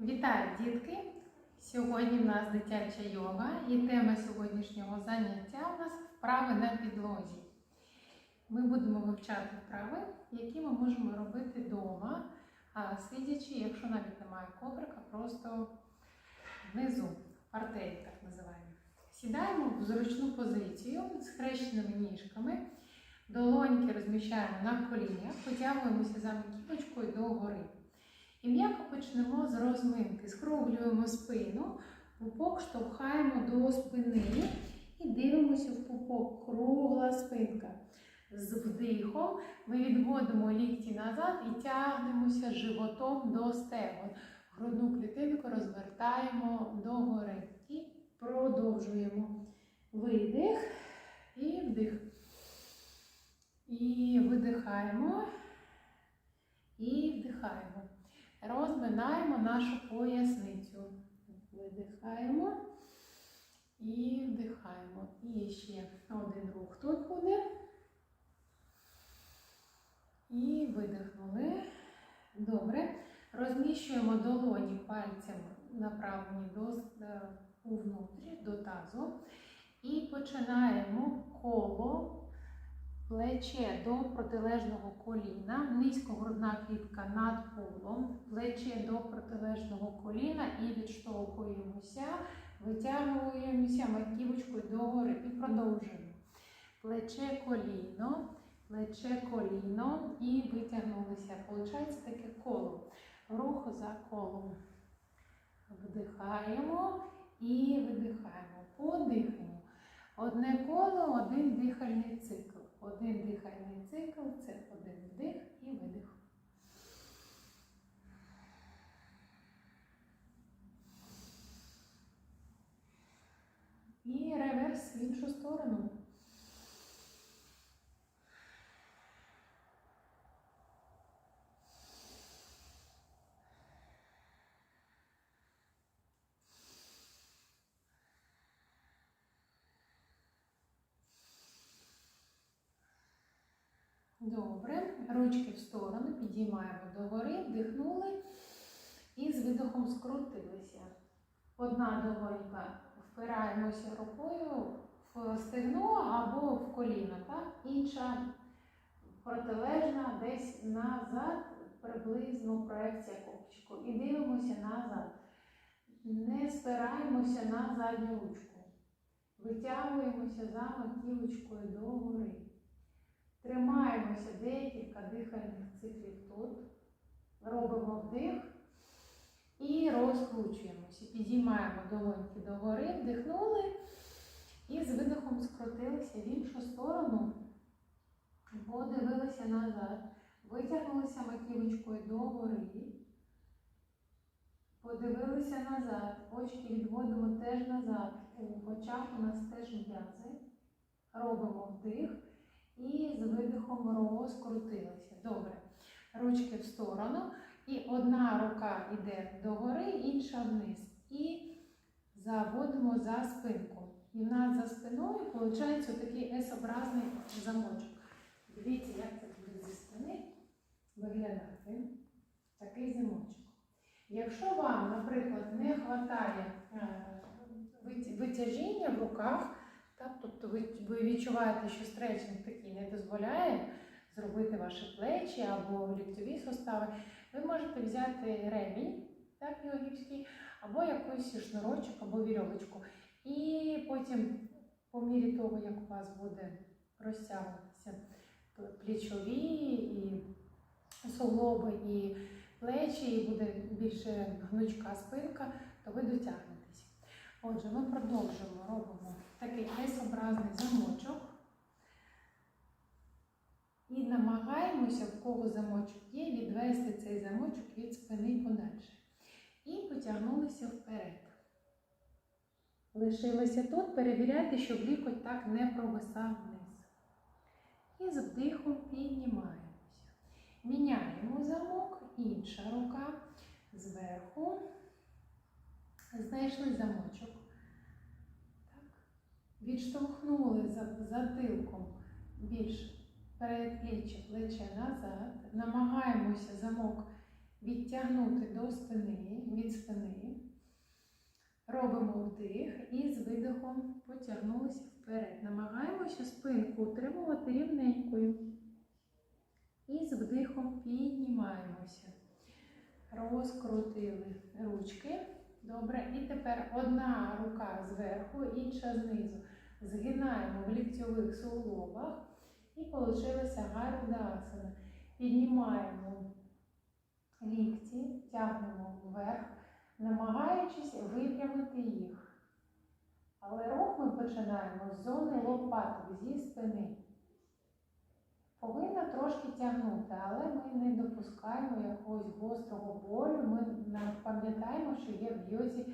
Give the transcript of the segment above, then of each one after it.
Вітаю, дітки! Сьогодні в нас дитяча йога і тема сьогоднішнього заняття у нас вправи на підлозі. Ми будемо вивчати вправи, які ми можемо робити вдома, сидячи, якщо навіть немає коврика, просто внизу, партері так називаємо. Сідаємо в зручну позицію з хрещеними ніжками, долоньки розміщаємо на колінах, потягуємося за маківочкою догори. І м'яко почнемо з розминки. Скруглюємо спину, пупок штовхаємо до спини і дивимося в пупок. Кругла спинка. З вдихом ми відводимо лікті назад і тягнемося животом до стегон. Грудну клітинку розвертаємо догори. І продовжуємо. Видих і вдих. І видихаємо. І вдихаємо. Розминаємо нашу поясницю. Видихаємо і вдихаємо. І ще один рух тут буде. І видихнули. Добре. Розміщуємо долоні пальцями направлені до, е, увнутрі, до тазу. І починаємо коло Плече до протилежного коліна, низько грудна клітка над полом, плече до протилежного коліна і відштовхуємося, витягуємося маківочкою догори і продовжуємо. Плече коліно, плече коліно і витягнулися. Получається таке коло. Рух за колом. Вдихаємо і видихаємо. Подихаємо. Одне коло, один дихальний цикл. Один дихальний цикл це один вдих і видих. І реверс в іншу сторону. Добре. Ручки в сторону, підіймаємо догори, вдихнули і з видохом скрутилися. Одна долонька впираємося рукою в стегно або в коліно, так? інша протилежна десь назад, приблизно проекція копчику. І дивимося назад. Не спираємося на задню ручку. Витягуємося за маківочкою догори. Тримаємося декілька дихальних циклів тут. Робимо вдих і розкручуємося. Підіймаємо долоньки догори, вдихнули і з видихом скрутилися в іншу сторону, подивилися назад. Витягнулися маківочкою догори. Подивилися назад. Очки відводимо теж назад. У очах у нас теж м'язи. Робимо вдих. І з видихом розкрутилися. Добре. Ручки в сторону. І одна рука йде догори, інша вниз. І заводимо за спинку. І в нас за спиною виходить такий S-образний замочок. Дивіться, як це буде зі спини виглядати. Такий замочок. Якщо вам, наприклад, не вистачає витяжіння в руках, тобто ви, ви відчуваєте, що стретчинг такий не дозволяє зробити ваші плечі або ліктові сустави, ви можете взяти ремінь, так, йогівський, або якийсь шнурочок, або вірьовочку. І потім, по мірі того, як у вас буде розтягуватися плечові і суглоби, і плечі, і буде більше гнучка спинка, то ви дотягнетесь. Отже, ми продовжуємо, робимо такий S-образний замочок. І намагаємося, в кого замочок є, відвести цей замочок від спини подальше. І потягнулися вперед. Лишилися тут, перевіряйте, щоб лікоть так не провисав вниз. І з вдихом піднімаємося. Міняємо замок, інша рука зверху. Знайшли замочок. Відштовхнули затилком більш передпліччя плече назад. Намагаємося замок відтягнути до спини, від спини. Робимо вдих і з видихом потягнулися вперед. Намагаємося спинку утримувати рівненькою. І з вдихом піднімаємося. Розкрутили ручки. Добре. І тепер одна рука зверху, інша знизу. Згинаємо в ліктьових суглобах. І получилася гарудасана. Піднімаємо лікті, тягнемо вверх, намагаючись випрямити їх. Але рух ми починаємо з зони лопаток, зі спини. Повинна трошки тягнути, але ми не допускаємо якогось гострого болю. Ми пам'ятаємо, що є в йозі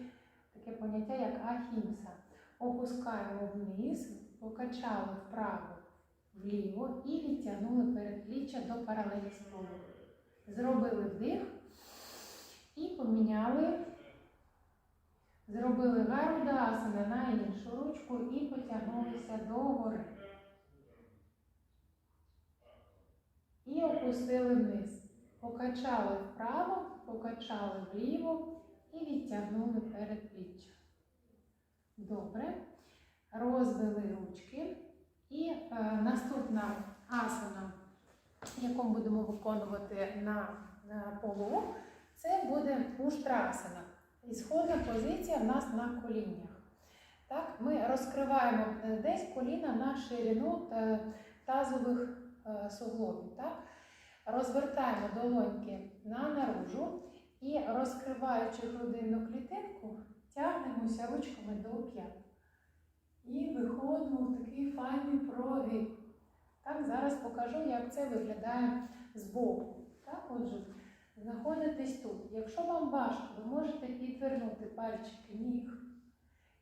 таке поняття, як ахімса. Опускаємо вниз, покачали вправо, вліво і відтягнули передпліччя до паралелі з. Зробили вдих і поміняли. Зробили гарудасана на іншу ручку і потягнулися догори. І опустили вниз. Покачали вправо, покачали вліво і відтягнули передпліччя. Добре. Розвели ручки. І е, наступна асана, яку ми будемо виконувати на, на полу, це буде уштрасана. Ісходна позиція в нас на коліннях. Так, ми розкриваємо е, десь коліна на ширину е, тазових суглобів. Так? Розвертаємо долоньки на наружу і розкриваючи грудинну клітинку, тягнемося ручками до п'ят. І виходимо в такий файний прогиб. Так, зараз покажу, як це виглядає збоку. Так, отже, знаходитесь тут. Якщо вам важко, ви можете підвернути пальчики ніг.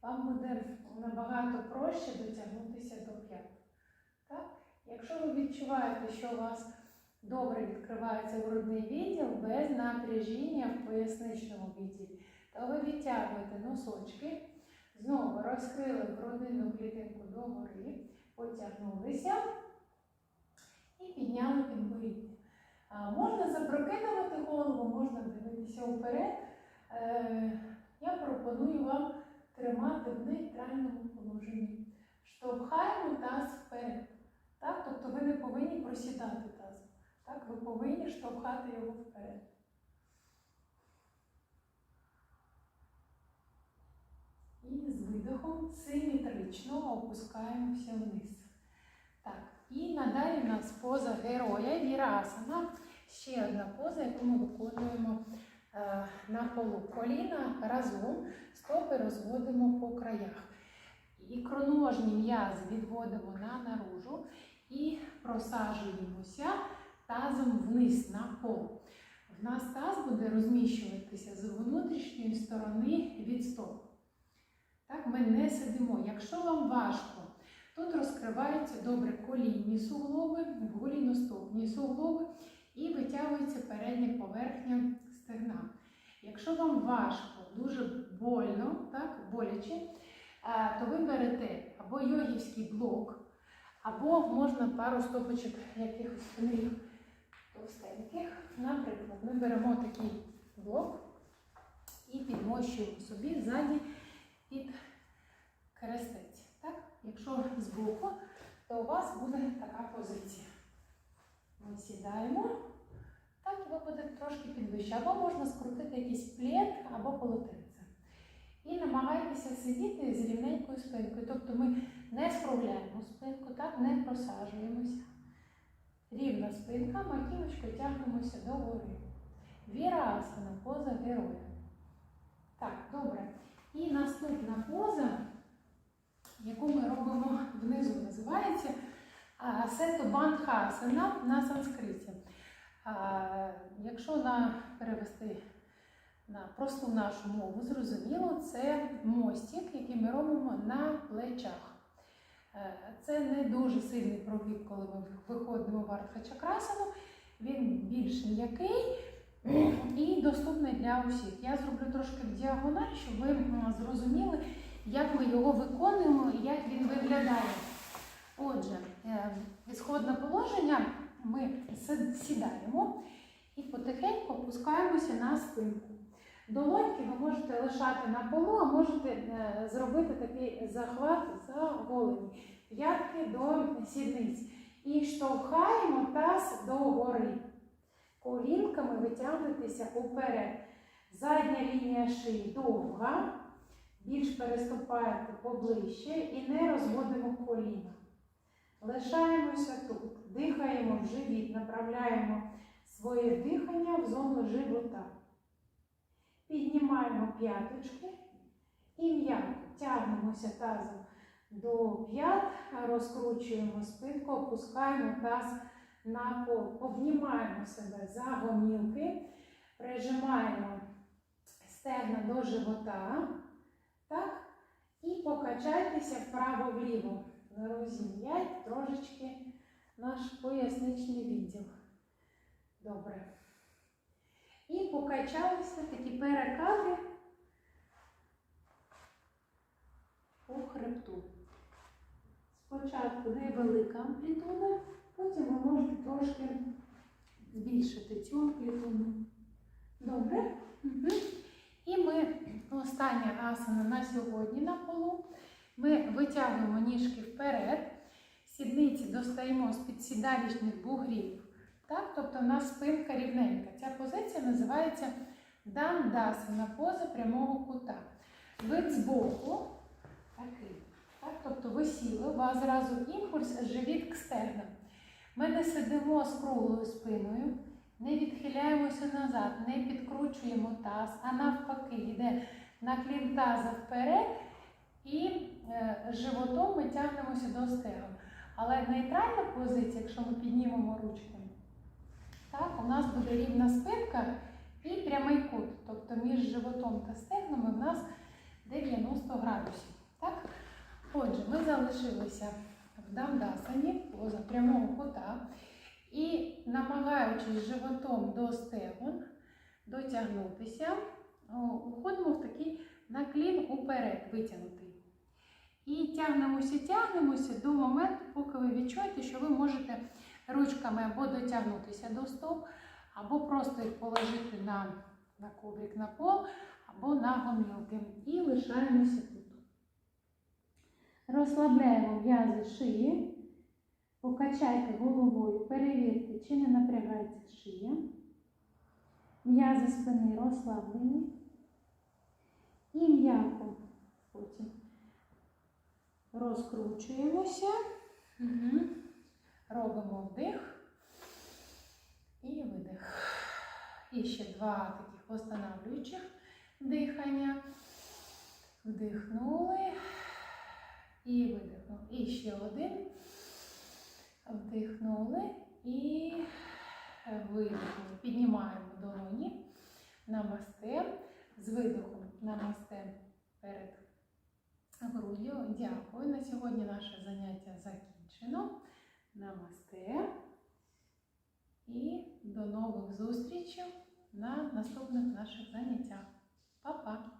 Вам буде набагато проще дотягнутися до п'ят. Так? Якщо ви відчуваєте, що у вас добре відкривається грудний відділ без напряжіння в поясничному відділі, то ви відтягуєте носочки. Знову розкрили грудинну клітинку догори, потягнулися і підняли підборіддя. Можна запрокидувати голову, можна дивитися вперед. Е, Я пропоную вам тримати в нейтральному положенні. Штовхаємо таз вперед. Ви не повинні просідати тазом. Так? Ви повинні штовхати його вперед. І з видихом симетрично опускаємося вниз. Так, і надалі у нас поза героя вірасана. Ще одна поза, яку ми виконуємо е, на полу. Коліна разом, стопи розводимо по краях. Ікроножні м'язи відводимо на наружу і просаджуємося тазом вниз на пол. В нас таз буде розміщуватися з внутрішньої сторони від стоп. Так, ми не сидимо. Якщо вам важко, тут розкриваються добре колінні суглоби, голіностопні суглоби і витягується передня поверхня стегна. Якщо вам важко, дуже больно, так, боляче, то ви берете або йогівський блок, або можна пару стопочок якихось книг товстеньких. Наприклад, ми беремо такий блок і підмощуємо собі ззаді під крестець. Так? Якщо збоку, то у вас буде така позиція. Ми сідаємо, так і ви будете трошки підвище. Або можна скрутити якийсь плед або полотенце. І намагайтеся сидіти з рівненькою спинкою. Тобто ми не скругляємо спинку, так, не просаджуємося. Рівна спинка, маківочкою тягнемося до гори. Вірасана, поза героя. Так, добре. І наступна поза, яку ми робимо внизу, називається а, Сетобанхасана на санскриті. Якщо на, перевести на просту нашу мову, зрозуміло, це мостик, який ми робимо на плечах. Е, Це не дуже сильний прогиб, коли ми виходимо в артхачакрасану. Він більш м'який і доступний для усіх. Я зроблю трошки в діагональ, щоб ви зрозуміли, як ми його виконуємо і як він виглядає. Отже, е, ісходне положення ми сідаємо і потихеньку опускаємося на спинку. Долоньки ви можете лишати на полу, а можете е, зробити такий захват за голені. П'ятки до сідниць. І штовхаємо таз догори. Колінками витягнутися уперед. Задня лінія шиї довга. Більш переступаєте поближче і не розводимо коліна. Лишаємося тут. Дихаємо в живіт, направляємо своє дихання в зону живота. Піднімаємо п'яточки і м'яко тягнемося тазом до п'ят, розкручуємо спинку, опускаємо таз на пол. Обнімаємо себе за гомілки, прижимаємо стегна до живота. Так? І покачайтеся вправо-вліво. Розім'ять трошечки наш поясничний відділ. Добре. І покачалися такі перекати по хребту. Спочатку невелика амплітуда, потім ви можете трошки збільшити цю амплітуду. Добре? Угу. І ми остання асана на сьогодні на полу. Ми витягуємо ніжки вперед, сідниці достаємо з-під сідалічних бугрів. Так? Тобто у нас спинка рівненька. Ця позиція називається дандасана, поза прямого кута. Вид збоку такий. Так? Тобто ви сіли, у вас зразу імпульс живіт к стегнам. Ми не сидимо з круглою спиною, не відхиляємося назад, не підкручуємо таз, а навпаки, йде наклін таза вперед і е, животом ми тягнемося до стегон. Але нейтральна позиція, якщо ми піднімемо ручками, так, у нас буде рівна спинка і прямий кут. Тобто між животом та стегнами в нас 90 градусів. Так? Отже, ми залишилися в дамдасані, поза прямого кута. І намагаючись животом до стегон дотягнутися, входимо в такий наклін уперед витягнутий. І тягнемося, тягнемося до моменту, поки ви відчуєте, що ви можете ручками або дотягнутися до стоп, або просто їх положити на, на коврик на пол, або на гомілки. І лишаємося тут. Розслабляємо м'язи шиї. Покачайте головою, перевірте, чи не напрягається шия. М'язи спини розслаблені. І м'яко потім розкручуємося. Угу. Робимо вдих і видих. І ще два таких восстанавлюючих дихання. Вдихнули і видихнули. І ще один. Вдихнули і видихнули. Піднімаємо долоні. Намасте. З видихом намасте перед груддю. Дякую. На сьогодні наше заняття закінчено. Намасте. І до нових зустрічей на наступних наших заняттях. Па-па!